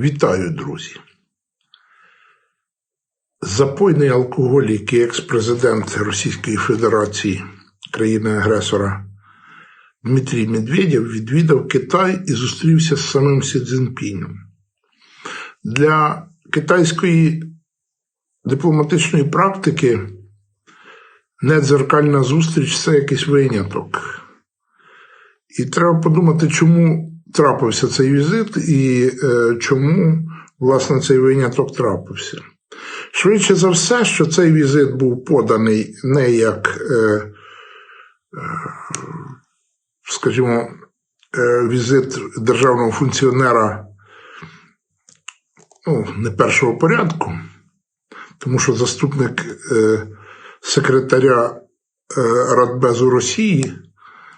Вітаю, друзі. Запойний алкоголік і екс-президент Російської Федерації, країни-агресора Дмитрій Медведєв відвідав Китай і зустрівся з самим Сі Цзіньпінем. Для китайської дипломатичної практики недзеркальна зустріч це якийсь виняток. І треба подумати, чому трапився цей візит і е, чому, власне, цей виняток трапився. Швидше за все, що цей візит був поданий не як, е, е, скажімо, візит державного функціонера ну, не першого порядку, тому що заступник секретаря Радбезу Росії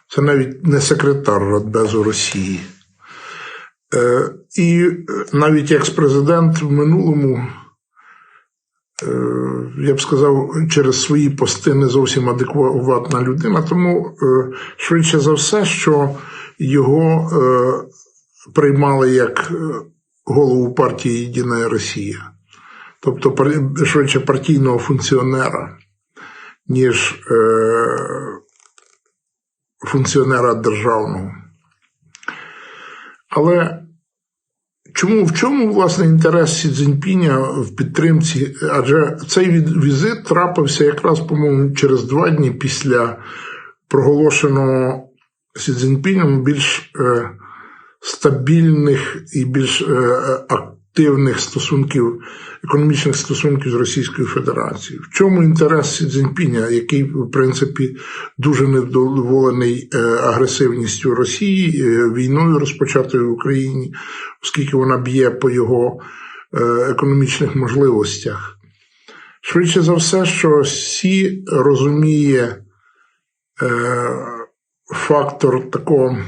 це навіть не секретар Радбезу Росії. Е, І навіть екс-президент в минулому, е, я б сказав, через свої пости не зовсім адекватна людина, тому е, швидше за все, що його е, приймали як голову партії Єдина Росія, тобто швидше партійного функціонера, ніж функціонера державного. Але чому в чому власне інтерес Сі Цзіньпіня в підтримці? Адже цей візит трапився якраз, по-моєму, через два дні після проголошеного Сі Цзіньпінем більш е, стабільних і більш е, активних стосунків, економічних стосунків з Російською Федерацією. В чому інтерес Сі Цзіньпіня, який, в принципі, дуже недоволений е, агресивністю Росії, е, війною розпочатою в Україні, оскільки вона б'є по його е, економічних можливостях? Швидше за все, що Сі розуміє фактор такого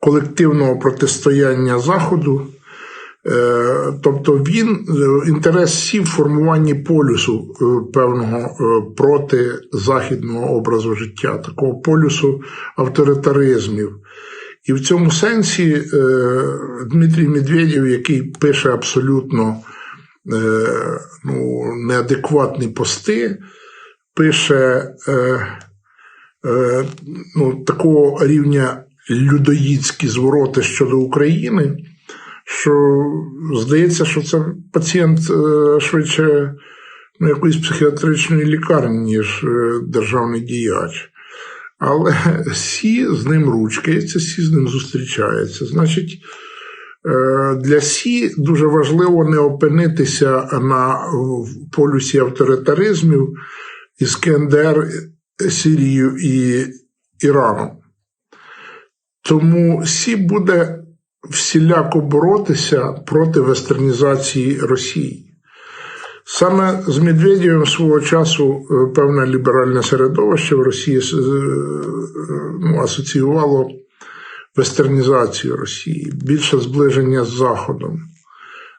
колективного протистояння Заходу. Е, тобто він е, інтерес сів в формуванні полюсу е, певного проти західного образу життя, такого полюсу авторитаризмів. І в цьому сенсі Дмитрій Медведєв, який пише абсолютно ну, неадекватні пости, пише ну, такого рівня людоїдські звороти щодо України що здається, що це пацієнт е, швидше ну, якоїсь психіатричної лікарні, ніж е, державний діяч. Але Сі з ним ручкається, Сі з ним зустрічається. Значить, е, для Сі дуже важливо не опинитися на полюсі авторитаризмів із КНДР, Сирією і Іраном. Тому Сі буде всіляко боротися проти вестернізації Росії. Саме з Медведєвим свого часу е, певне ліберальне середовище в Росії е, ну, асоціювало вестернізацію Росії, більше зближення з Заходом.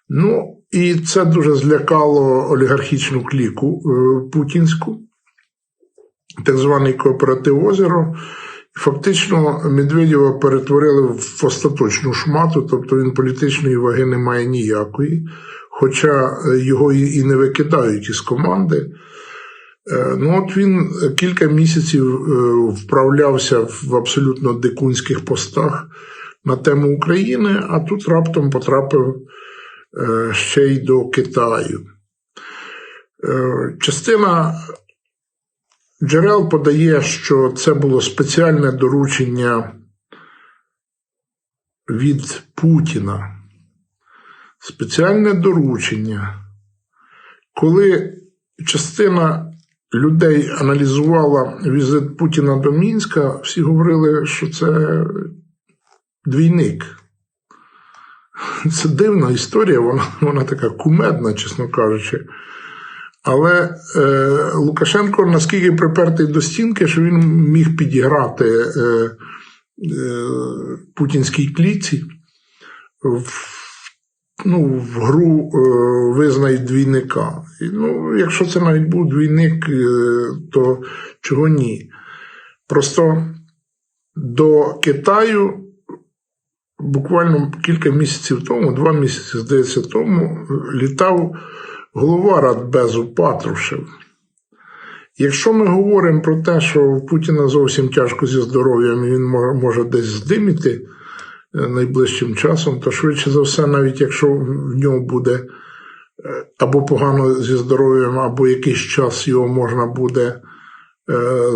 Ну, і це дуже злякало олігархічну кліку е, путінську, так званий кооператив Озеро. Фактично, Медведєва перетворили в остаточну шмату, тобто він політичної ваги не має ніякої, хоча е, його і не викидають із команди. Е, ну от Він кілька місяців е, вправлявся в абсолютно дикунських постах на тему України, а тут раптом потрапив ще й до Китаю. Частина Джерел подає, що це було спеціальне доручення від Путіна. Спеціальне доручення. Коли частина людей аналізувала візит Путіна до Мінська, всі говорили, що це двійник. Це дивна історія, вона, вона така кумедна, чесно кажучи. Але е, Лукашенко наскільки припертий до стінки, що він міг підіграти е, е, путінській кліці в ну, в гру е, визнають двійника. І, ну, Якщо це навіть був двійник, е, то чого ні? Просто до Китаю буквально кілька місяців тому, два місяці, здається, тому, літав голова Радбезу Патрушев. Якщо ми говоримо про те, що у Путіна зовсім тяжко зі здоров'ям, і він може десь здиміти е, найближчим часом, то швидше за все, навіть якщо в нього буде е, або погано зі здоров'ям, або якийсь час його можна буде е,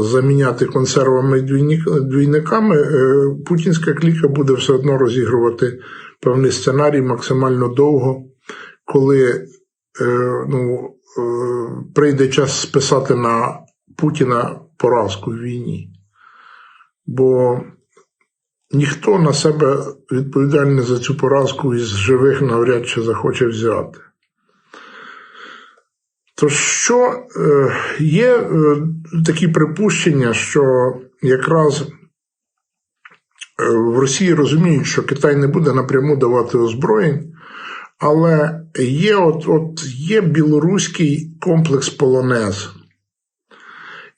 заміняти консервами двійниками, путінська кліка буде все одно розігрувати певний сценарій максимально довго, коли ну, е, прийде час списати на Путіна поразку в війні. Бо ніхто на себе відповідальний за цю поразку із живих навряд чи захоче взяти. То що е, є е, такі припущення, що якраз е, в Росії розуміють, що Китай не буде напряму давати озброєнь, але є, от, от, є білоруський комплекс полонез.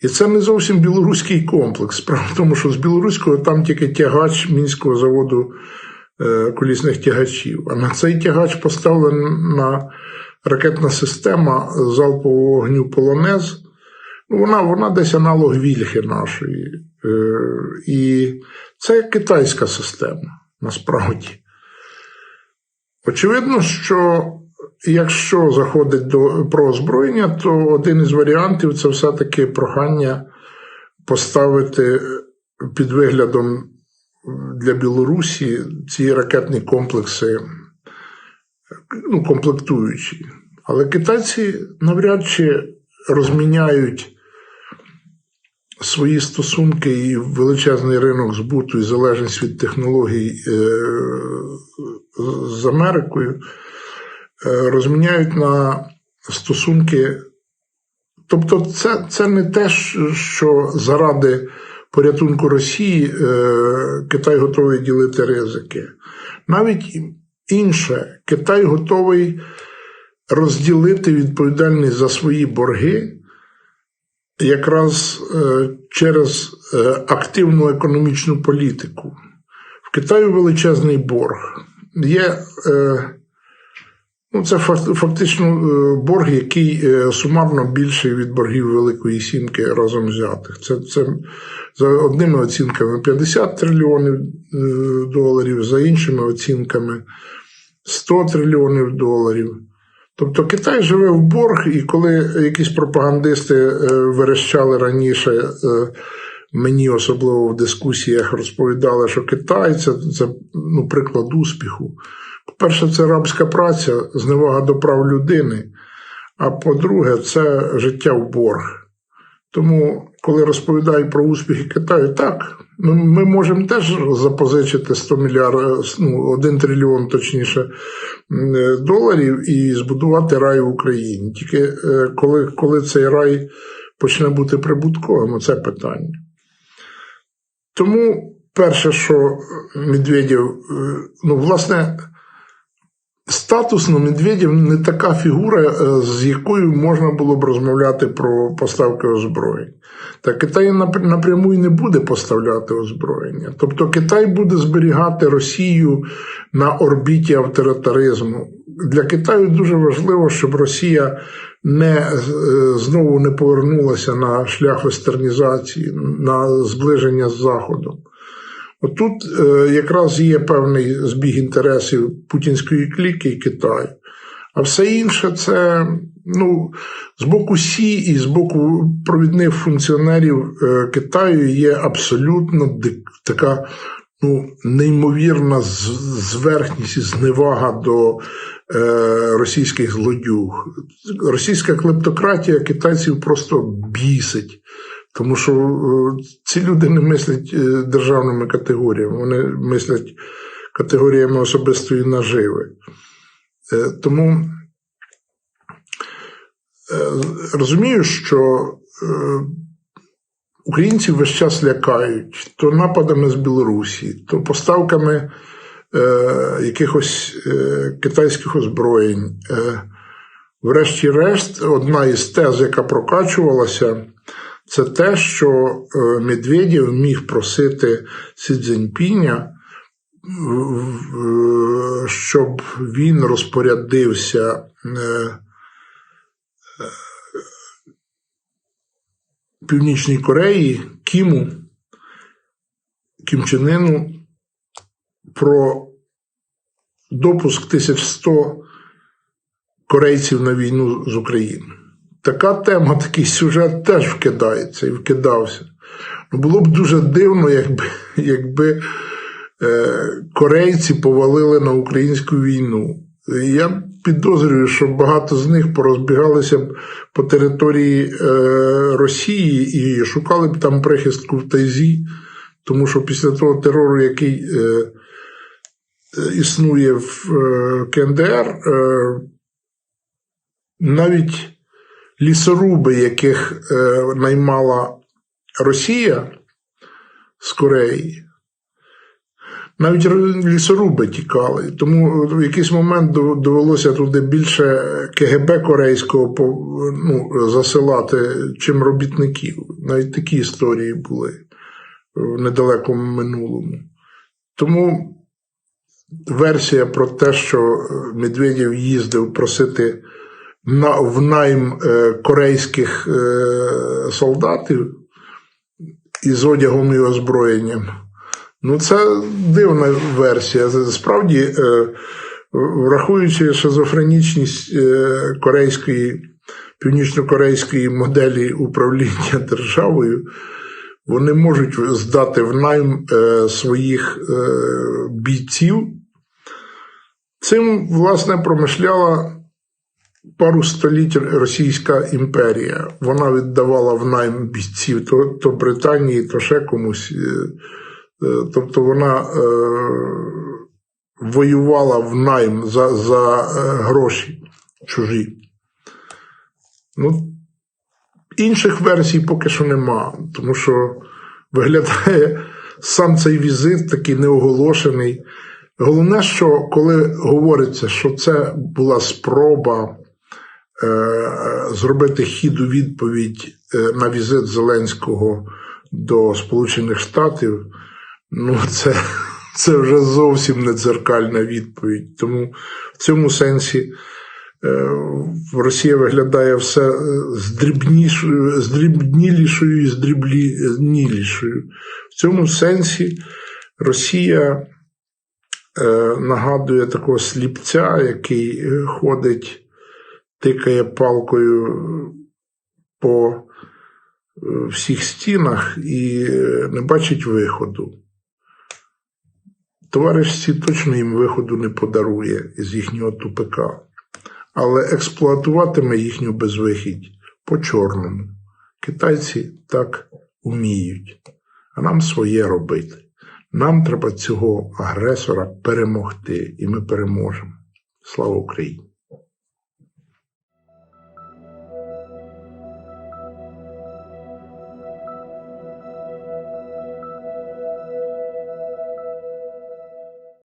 І це не зовсім білоруський комплекс. Справа в тому, що з білоруського там тільки тягач мінського заводу е, колісних тягачів. А на цей тягач поставлена ракетна система залпового вогню полонез. Ну, вона, вона десь аналог вільхи нашої. Е, і це китайська система, насправді. Очевидно, що якщо заходить до про озброєння, то один із варіантів це все-таки прохання поставити під виглядом для Білорусі ці ракетні комплекси, ну, комплектуючі. Але китайці навряд чи розміняють свої стосунки і величезний ринок збуту і залежність від технологій е, з Америкою, е, розміняють на стосунки. Тобто, це, це не те, що заради порятунку Росії е, Китай готовий ділити ризики. Навіть інше, Китай готовий розділити відповідальність за свої борги якраз е, через е, активну економічну політику. В Китаю величезний борг. Є е, ну, це фактично борг, який сумарно більший від боргів Великої Сімки разом взятих. Це, це за одними оцінками 50 трильйонів доларів, за іншими оцінками 100 трильйонів доларів. Тобто Китай живе в борг, і коли якісь пропагандисти е, верещали раніше, е, мені особливо в дискусіях розповідали, що Китай це, це ну, приклад успіху. По-перше, це рабська праця, зневага до прав людини. А по-друге, це життя в борг. Тому, коли розповідають про успіхи Китаю, так, ми, можемо теж запозичити 100 мільярдів, ну, 1 трильйон, точніше, доларів і збудувати рай в Україні. Тільки е, коли, коли цей рай почне бути прибутковим, це питання. Тому перше, що Медведєв, ну, власне, статусно Медведєв не така фігура, з якою можна було б розмовляти про поставки озброєнь. Та Китай напряму і не буде поставляти озброєння. Тобто Китай буде зберігати Росію на орбіті авторитаризму. Для Китаю дуже важливо, щоб Росія не знову не повернулася на шлях вестернізації, на зближення з Заходом. Отут е, якраз є певний збіг інтересів путінської кліки і Китаю. А все інше це ну, з боку Сі і з боку провідних функціонерів е, Китаю є абсолютно така ну, неймовірна зверхність і зневага до е, російських злодюг. Російська клептократія китайців просто бісить. Тому що е, ці люди не мислять е, державними категоріями, вони мислять категоріями особистої наживи. Е, тому розумію, що українців весь час лякають то нападами з Білорусі, то поставками якихось китайських озброєнь. Врешті-решт, одна із тез, яка прокачувалася, це те, що Медведєв міг просити Сі Цзіньпіня щоб він розпорядився е, Північній Кореї, Кіму, Кім Чен Ыну про допуск 1100 корейців на війну з Україною. Така тема, такий сюжет теж вкидається і вкидався. Ну, було б дуже дивно, якби, якби е, корейці повалили на українську війну. Я підозрюю, що багато з них порозбігалися б по території е, Росії і шукали б там прихистку в Тайзі, тому що після того терору, який е, е, існує в е, КНДР, е, навіть лісоруби, яких е, наймала Росія з Кореї, навіть лісоруби тікали. Тому в якийсь момент довелося туди більше КГБ корейського ну, засилати, чим робітників. Навіть такі історії були в недалекому минулому. Тому версія про те, що Медведєв їздив просити на, в найм е, корейських е, солдатів із одягом і озброєнням. Ну, це дивна версія. Справді, е, враховуючи шизофренічність корейської, північно-корейської моделі управління державою, вони можуть здати в найм своїх бійців. Цим, власне, промишляла пару століть Російська імперія. Вона віддавала в найм бійців то, то Британії, то ще комусь. Е, е, Тобто вона е, воювала в найм за, за е, гроші чужі. Ну, інших версій поки що нема, тому що виглядає сам цей візит такий неоголошений. Головне, що коли говориться, що це була спроба зробити хід у відповідь е, на візит Зеленського до Сполучених Штатів, ну це, це вже зовсім не дзеркальна відповідь. Тому в цьому сенсі е, Росія виглядає все е, здрібнішою, здрібнілішою і здрібнілішою. В цьому сенсі Росія е, нагадує такого сліпця, який е, ходить, тикає палкою по е, всіх стінах і е, не бачить виходу. Товариш ці точно їм виходу не подарує із їхнього тупика, але експлуатуватиме їхню безвихідь по-чорному. Китайці так уміють, а нам своє робити. Нам треба цього агресора перемогти, і ми переможемо. Слава Україні!